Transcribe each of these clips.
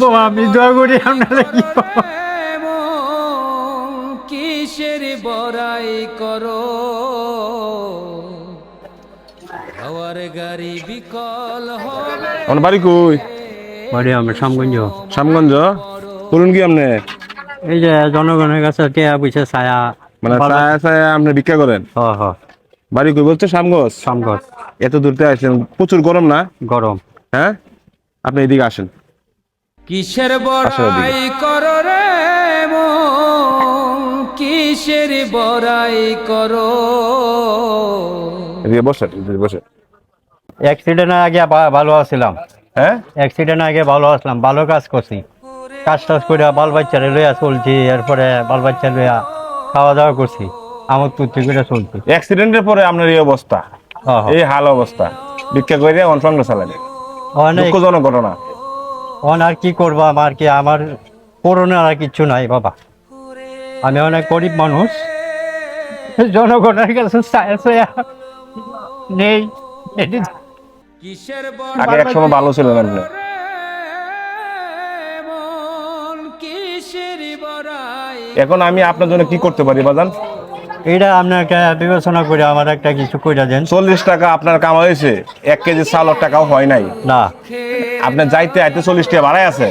বাবা আমি দোয়া করি আপনারা কি কিসের বড়াই করো? হাওয়ার গাড়ি বিকল হবে। আমার বাড়ি কই? বাড়ি আমরা শ্যামগঞ্জ। করুন কি আপনি? এই যে জনগণের কাছে টিয়া পয়সা ছায়া? মানে ছায়া ছায়া আপনি ভিক্ষা করেন? হ হ। বাড়ি কই বলছে শ্যামগঞ্জ? সামগঞ্জ এত দূরতে আসেন প্রচুর গরম না? গরম। হ্যাঁ? আপনি এদিকে আসেন। কিসের বড়াই করো রে মন? কিসের বড়াই করো? বসেন বসেন অ্যাক্সিডেন্টের আগে ভালো আছিলাম। হ্যাঁ? অ্যাক্সিডেন্ট আগে ভালো আসলাম ভালো কাজ করছি। কাজ টাজ করে বাল বাচ্চারে লইয়া চলছি এরপরে বাল বাচ্চা লইয়া খাওয়া দাওয়া করছি আমার তুত্তি করে চলছি। অ্যাক্সিডেন্টের পরে আপনার এই অবস্থা। এই হাল অবস্থা। ভিক্ষা করে চালানি অনেক দুঃখজনক ঘটনা। অন আর কি করব? আমার কি আমার করোনার আর কিচ্ছু নাই বাবা। আমি অনেক গরিব মানুষ। জনগণের কাছে নেই। আগে এক সময় ভালো ছিলেন আপনি কিসের বড়াই? এখন আমি আপনার জন্য কি করতে পারি বাজান? এটা আপনাকে বিবেচনা করে আমার একটা কিছু কইরা দেন। চল্লিশ টাকা আপনার কামা হয়েছে এক কেজি চালের টাকাও হয় নাই। না। আপনি যাইতে আইতে চল্লিশ টাকা ভাড়াই আছে।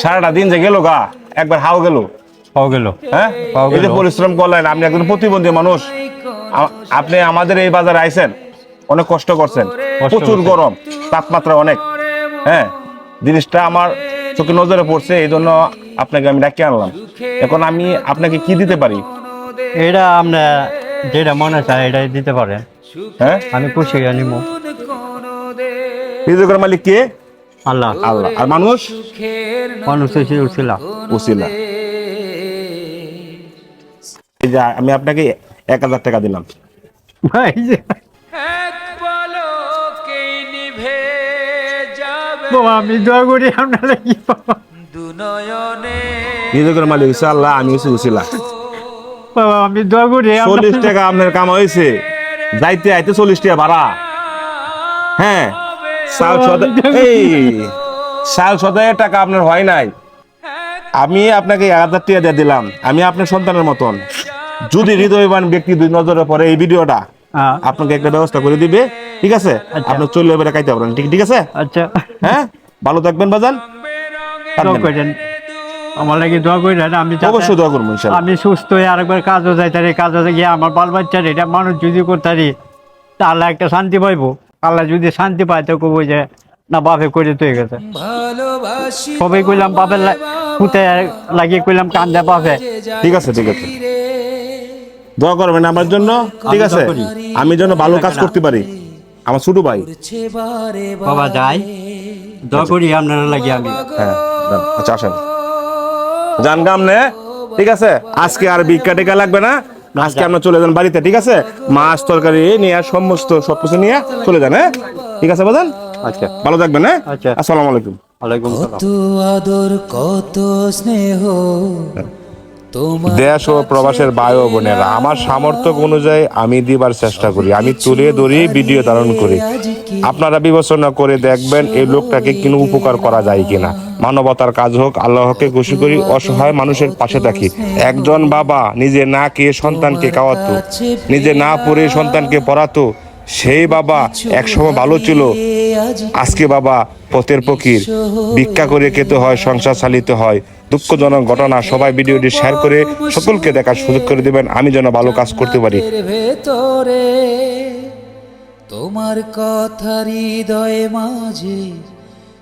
সারাটা দিন যে গেল গা একবার হাও গেল। পাও গেল। হ্যাঁ? এই যে। পরিশ্রম করলেন আপনি একজন প্রতিবন্ধী মানুষ। আপনি আমাদের এই বাজারে আইছেন অনেক কষ্ট করছেন। প্রচুর গরম তাপমাত্রা অনেক। হ্যাঁ? জিনিসটা আমার চোখে নজরে পড়ছে এই জন্য আপনাকে আমি ডাকিয়ে আনলাম। এখন আমি আপনাকে কি দিতে পারি? এটা আপনি যেটা মনে চায় এটাই দিতে পারেন হ্যাঁ? আমি খুশি হয়ে নিব রিজকের মালিক কে? আল্লাহ। আল্লাহ। আর মানুষ? মানুষ এসে উঠছিল উসিলা। এই যে আমি আপনাকে এক হাজার টাকা দিলাম। বাবা আমি দোয়া করি আপনারা কি পাবো? দুনয়নে রিজকের মালিক হচ্ছে আল্লাহ আমি হচ্ছে উসিলা। বাবা আমি দোয়া করি চল্লিশ টাকা আপনার কামা হয়েছে। যাইতে আইতে চল্লিশ টাকা ভাড়া। হ্যাঁ সাল এই সাল সদাইয়ের টাকা আপনার হয় নাই। আমি আপনাকে এক হাজার টাকা দিয়ে দিলাম। আমি আপনার সন্তানের মতন। যদি হৃদয়বান ব্যক্তি দুই নজরে পরে এই ভিডিওটা আপনাকে একটা ব্যবস্থা করে দিবে। ঠিক আছে? আপনি চলে এবারে খাইতে পারেন ঠিক ঠিক আছে? আচ্ছা। হ্যাঁ? ভালো থাকবেন বাজান আমার লাগে দোয়া করেন আমি যাতে- অবশ্যই দোয়া করব আমি সুস্থ হয়ে আরেকবার কাজও যাইতারি কাজে গিয়ে আমার বাল বাচ্চার এটা মানুষ যদি করতারি তাহলে একটা শান্তি পাইবো। আল্লাহ যদি শান্তি পায় তো কবো যে না বাপে করে তো গেছে। ভালোবাসি সবাই কইলাম বাপের পুঁতে লাগিয়ে কইলাম কান্দে বাপে। ঠিক আছে ঠিক আছে। দোয়া করবেন আমার জন্য ঠিক আছে? করি। আমি যেন ভালো কাজ করতে পারি। আমার ছোট ভাই। বাবা যাই। দোয়া করি আপনারা লাগি আমি। হ্যাঁ আচ্ছা আসেন। যান গাম নে ঠিক আছে? আজকে আর ভিক্ষা টিকা লাগবে না। আজকে আমরা চলে যান বাড়িতে ঠিক আছে? মাছ তরকারি নিয়ে আর সমস্ত সবকিছু নিয়ে চলে যান হ্যাঁ? ঠিক আছে বাজান? আচ্ছা। ভালো থাকবেন হ্যাঁ? আচ্ছা। আসসালামু আলাইকুম। ওয়ালাইকুম সালাম। কত আদর কত স্নেহ দেশ ও প্রবাসের ভাই ও বোনেরা আমার সামর্থ্য অনুযায়ী আমি দিবার চেষ্টা করি আমি তুলে ধরি ভিডিও ধারণ করি। আপনারা বিবেচনা করে দেখবেন এই লোকটাকে কোনো উপকার করা যায় কিনা। মানবতার কাজ হোক আল্লাহকে খুশি করি অসহায় মানুষের পাশে থাকি। একজন বাবা নিজে না খেয়ে সন্তানকে খাওয়াতো নিজে না পড়ে সন্তানকে পড়াতো সেই বাবা একসময় ভালো ছিল। আজকে বাবা পথের ফকির। ভিক্ষা করে খেতে হয় সংসার চালিতে হয়। দুঃখজনক ঘটনা সবাই ভিডিওটি শেয়ার করে সকলকে দেখার সুযোগ করে দেবেন। আমি যেন ভালো কাজ করতে পারি। তোমার কথা হৃদয়ে মাঝে